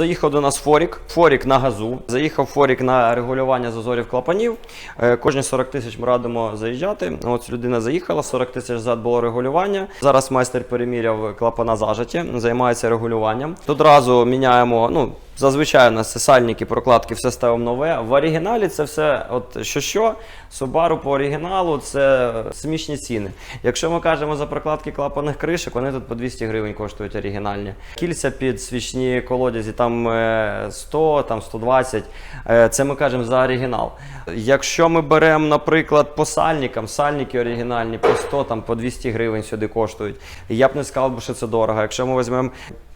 Заїхав до нас Форік, Форік на газу. Заїхав Форік на регулювання зазорів клапанів. Е, Кожні 40 тисяч ми радимо заїжджати. От людина заїхала, 40 тисяч зад було регулювання. Зараз майстер переміряв клапана зажаті, займається регулюванням. Одразу міняємо. Ну, зазвичай у нас це сальники, прокладки, все ставимо нове. В оригіналі це все, от що що, Subaru по оригіналу це смішні ціни. Якщо ми кажемо за прокладки клапаних кришок, вони тут по 200 гривень коштують оригінальні. Кільця під свічні колодязі там е, 100, там 120. Е, Це ми кажемо за оригінал. Якщо ми беремо, наприклад, по сальникам, сальники оригінальні по 100, там по 200 гривень сюди коштують. Я б не сказав, що це дорого. Якщо ми візьмемо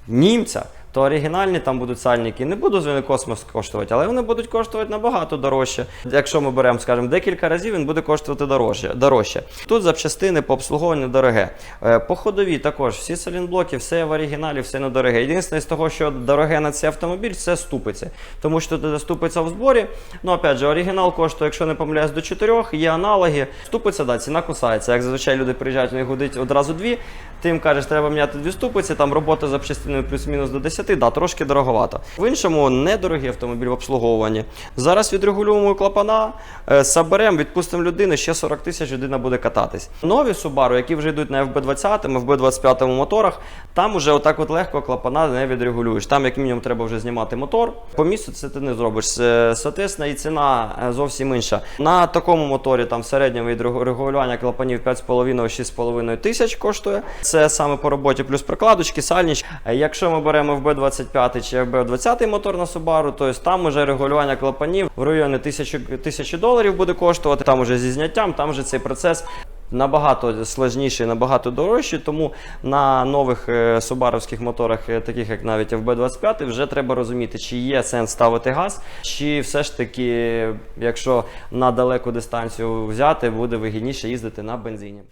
німця, то оригінальні там будуть сальники. Не будуть вони космос коштувати, але вони будуть коштувати набагато дорожче. Якщо ми беремо, скажімо, декілька разів, він буде коштувати дорожче. дорожче. Тут запчастини по обслуговуванню дороге. Е, По ходові також всі салінблоки, все в оригіналі, все недороге. Єдине з того, що дороге на цей автомобіль, це ступиці. Тому що тут ступиця в зборі. Ну, опять же, оригінал коштує, якщо не помиляюсь, до 4, є аналоги. Ступиця, да, ціна кусається. Як зазвичай люди приїжджають, у них гудить одразу дві. Ти їм кажеш, треба міняти дві ступиці, там робота з запчастинами плюс-мінус до 10, да, трошки дороговато. В іншому недорогий автомобіль в обслуговуванні. Зараз відрегулюємо клапана, е, заберемо, відпустимо людину, ще 40 тисяч людина буде кататись. Нові Subaru, які вже йдуть на FB20, FB25 моторах, там уже отак от легко клапана не відрегулюєш. Там як мінімум треба вже знімати мотор. По місту це ти не зробиш. Е, Соответственно, і ціна е, зовсім інша. На такому моторі там в середньому від регулювання клапанів 5,5-6,5 тисяч коштує. Це саме по роботі плюс прокладочки, сальніч. Якщо ми беремо FB25 чи FB20 мотор на Subaru, то есть там уже регулювання клапанів в районі 1000, 1000 доларів буде коштувати. Там уже зі зняттям, там вже цей процес. Набагато сложніший, набагато дорожчий, тому на нових е, субаровських моторах, е, таких як навіть FB25, вже треба розуміти, чи є сенс ставити газ, чи все ж таки, якщо на далеку дистанцію взяти, буде вигідніше їздити на бензині.